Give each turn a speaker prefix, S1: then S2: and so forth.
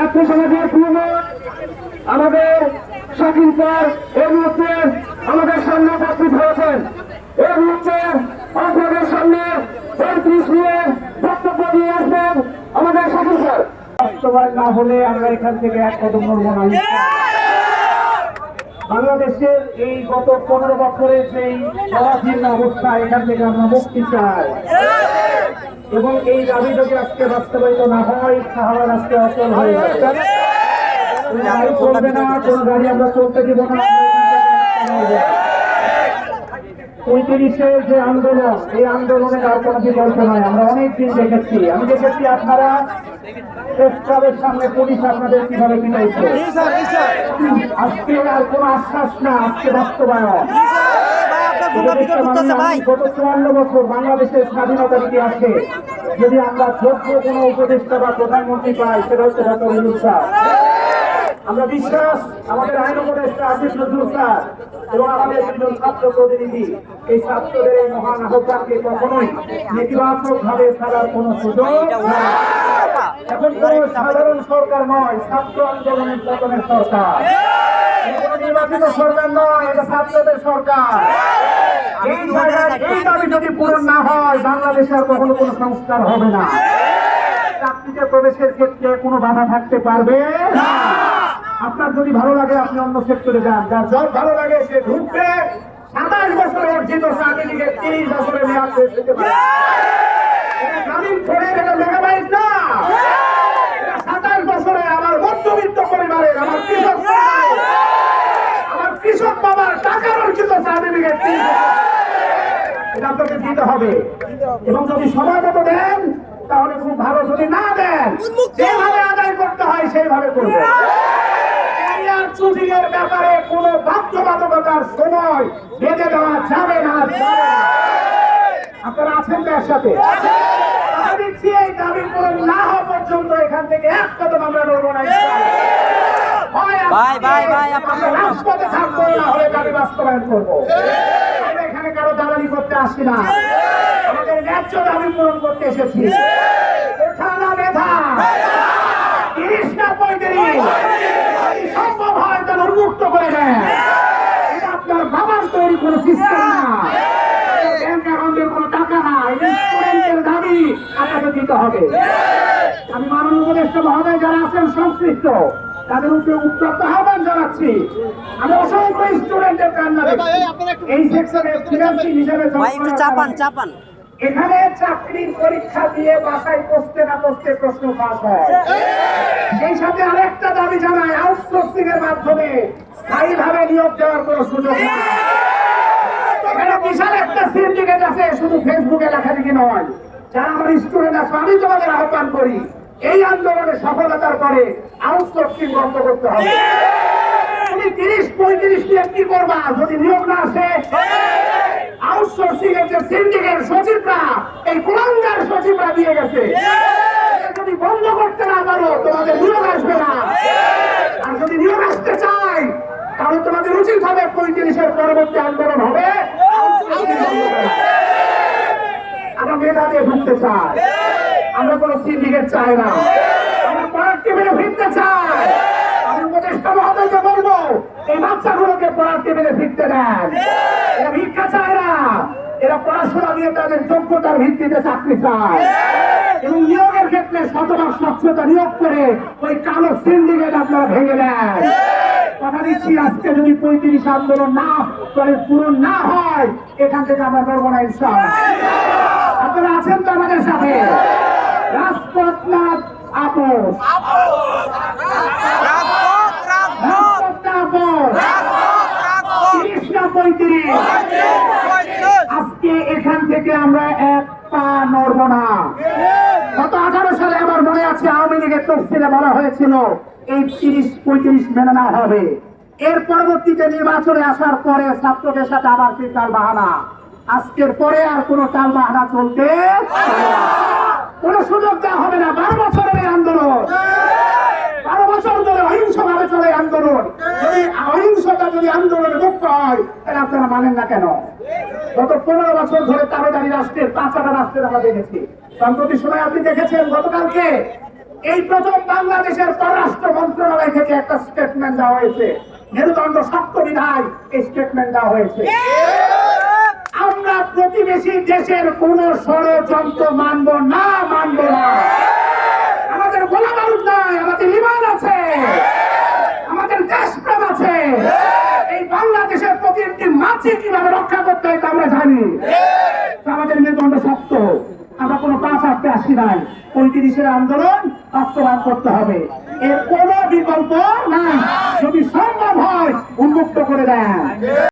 S1: ছাত্র সমাজের আমাদের শাকিল স্যার এই মুহূর্তে আমাদের সামনে উপস্থিত হয়েছেন। এই মুহূর্তে আপনাদের সামনে পঁয়ত্রিশ নিয়ে বক্তব্য দিয়ে আসবেন আমাদের শাকিল স্যার। বাস্তবায়ন না হলে আমরা এখান থেকে এক কদম নড়ব না। বাংলাদেশের এই গত পনেরো বছরের যেই জরাজীর্ণ অবস্থা, এখান থেকে আমরা মুক্তি চাই। এবং এই দাবি যদি আজকে বাস্তবায়িত না হয় সাহাবার আজকে অচল হয়ে যাবে। গাড়ি চলবে না কোনো গাড়ি আমরা চলতে দিব না। পঁয়ত্রিশের যে আন্দোলন এই আন্দোলনের আর কোনো বিকল্প নয় আমরা অনেক দিন দেখেছি। আমি দেখেছি আপনারা প্রেসক্লাবের সামনে পুলিশ আপনাদের কীভাবে পিটাইছে। আজকে আর কোনো আশ্বাস না আজকে বাস্তবায়ন। বছর বাংলাদেশের স্বাধীনতার ইতিহাসে যদি আমরা যোগ্য কোনো উপদেষ্টা বা প্রধানমন্ত্রী পাই সেটা হচ্ছে ডক্টর ইউনুস স্যার। আমরা বিশ্বাস আমাদের আইন উপদেষ্টা আসিফ নজরুল স্যার এবং আমাদের দুজন ছাত্র প্রতিনিধি এই ছাত্রদের এই মহান আহ্বানকে কখনোই নেতিবাচক ভাবে ফেলার কোনো সুযোগ এখন কোন সাধারণ সরকার নয় ছাত্র আন্দোলনের পতনের সরকার। নির্বাচিত সরকার নয় এটা ছাত্রদের সরকার। এই দাবি যদি পূরণ না হয় বাংলাদেশে আর কখনো কোনো সংস্কার হবে না। চাকরিতে প্রবেশের ক্ষেত্রে কোনো বাধা থাকতে পারবে? না আপনার যদি ভালো লাগে আপনি অন্য সেক্টরে যান। যার যত ভালো লাগে সে ঢুকবে। সাতাশ বছরে অর্জিত চাকরিকে তিরিশ বছরে মেয়াদ শেষ হতে পারে। এটা গ্রামীণ ফোনের এটা মেগাবাইট না। সাতাশ বছরে আমার মধ্যবিত্ত পরিবারের আমার কৃষক আমার কৃষক বাবার টাকার অর্জিত সার্টিফিকেট এটা আপনাকে দিতে হবে। এবং যদি সময় মতো দেন তাহলে খুব ভালো। যদি না দেন যেভাবে আদায় করতে হয় সেইভাবে করবে। ক্যারিয়ার চুজিং ব্যাপারে কোনো বাধ্যবাধকতার সময় বেঁধে দেওয়া যাবে না। আপনারা আছেন তো একসাথে কথা দিচ্ছি এই দাবি পূরণ না হওয়া পর্যন্ত এখান থেকে এক কদম আমরা নড়বো না
S2: ভাই, ভাই, ভাই, আপনার-
S1: আমরা রাজপথে থাকব না হলে দাবি বাস্তবায়ন করব আমরা এখানে কারও দালালি করতে আসছি না। আমাদের ন্যায্য দাবি পূরণ করতে এসেছি। করে তৈরি না। দিতে হবে। আমি মাননীয় উপদেষ্টা মহোদয়, যারা আছেন সংশ্লিষ্ট, তাদের উপরে উত্তপ্ত আহ্বান জানাচ্ছি আমি অসংখ্য স্টুডেন্টের কান্না এই সেক্টরে ফিনান্সিং হিসেবে
S2: চাপান চাপান।
S1: এখানে চাকরির পরীক্ষা দিয়ে বাসায় বসতে না বসতে প্রশ্ন পাস হয়। সেই সাথে আরেকটা দাবি জানায় আউটসোর্সিং এর মাধ্যমে স্থায়ী ভাবে নিয়োগ দেওয়ার কোনো সুযোগ নেই। এখানে বিশাল একটা সিন্ডিকেট আছে শুধু ফেসবুকে লেখালেখি নয়। যারা আমার স্টুডেন্ট আছে আমি তোমাদের আহ্বান করি এই আন্দোলনে সফলতার পরে আউটসোর্সিং বন্ধ করতে হবে। তিরিশ নিয়ে কি করবা? যদি নিয়োগ না আসে? আউটসোর্সিং এর যে সিন্ডিকেট সচিবরা, এই কুলাঙ্গার সচিবরা দিয়ে গেছে। যদি বন্ধ করতে না পারো, তোমাদের নিয়োগ আসবে না। আর যদি নিয়োগ আসতে চাই তাহলে তোমাদের উচিত হবে পঁয়ত্রিশের পরবর্তী আন্দোলন হবে। আমরা মেধা দিয়ে ঢুকতে চাই। আমরা কোনো সিন্ডিকেট চাই না। আমরা পড়ার টেবিলে ফিরতে চাই। আমি উপদেষ্টা মহোদয়কে বলব এই বাচ্চাগুলোকে পড়ার টেবিলে ফিরতে দেন। এরা ভিক্ষা চায় না। এরা পড়াশোনা দিয়ে তাদের যোগ্যতার ভিত্তিতে চাকরি চায়। এবং নিয়োগের ক্ষেত্রে শতভাগ স্বচ্ছতা নিয়োগ করে ওই কালো সিন্ডিকেট আপনারা ভেঙে দেন। কথা দিচ্ছি আজকে যদি পঁয়ত্রিশ আন্দোলন না করে পূরণ না হয় এখান থেকে আমরা নড়বো না ইনশাআল্লাহ। আপনারা আছেন তো আমাদের সাথে? রাজপথ না আপোষ রাজপথ না আপোষ তিরিশ না পঁয়ত্রিশ আজকে এখান থেকে আমরা এক পা নড়বো না। গত আঠারো সালে আমার মনে আছে আওয়ামী লীগের তফসিলে বলা হয়েছিল, এই তিরিশ পঁয়ত্রিশ মেনে না হবে। এর পরবর্তীতে নির্বাচনে আসার পরে ছাত্রদের সাথে আবার সেই টাল বাহানা আজকের পরে আর কোনো টাল বাহানা চলতে। কোনো সুযোগ দেওয়া হবে না। বারো বছরের আন্দোলন। বারো বছর ধরে অহিংস ভাবে চলে আন্দোলন। যদি অহিংসতা যদি আন্দোলনে মুক্ত হয় তাহলে আপনারা মানেন না কেন? গত পনেরো বছর ধরে তাবেদারি রাষ্ট্রের পাঁচটা রাষ্ট্রের আমরা দেখেছি। সম্প্রতি সময় আপনি দেখেছেন গতকালকে এই প্রথম বাংলাদেশের পররাষ্ট্র মন্ত্রণালয় থেকে একটা স্টেটমেন্ট দেওয়া হয়েছে। মেরুদণ্ড শক্ত বিধায় এই স্টেটমেন্ট দেওয়া হয়েছে। আমরা প্রতিবেশী দেশের কোন ষড়যন্ত্র মানব না মানব না। আমাদের গোলা বারুদ নাই আমাদের ইমান আছে। আমাদের দেশপ্রেম আছে। এই বাংলাদেশের প্রতি একটি মাছি করতে জানি আমাদের মেরুদণ্ড শক্ত। আমরা কোনো পাঁচ আটকে আসি নাই। পঁয়ত্রিশের আন্দোলন বাস্তবায়ন করতে হবে। এর কোন বিকল্প নাই। যদি সম্ভব হয়, উন্মুক্ত করে দেন।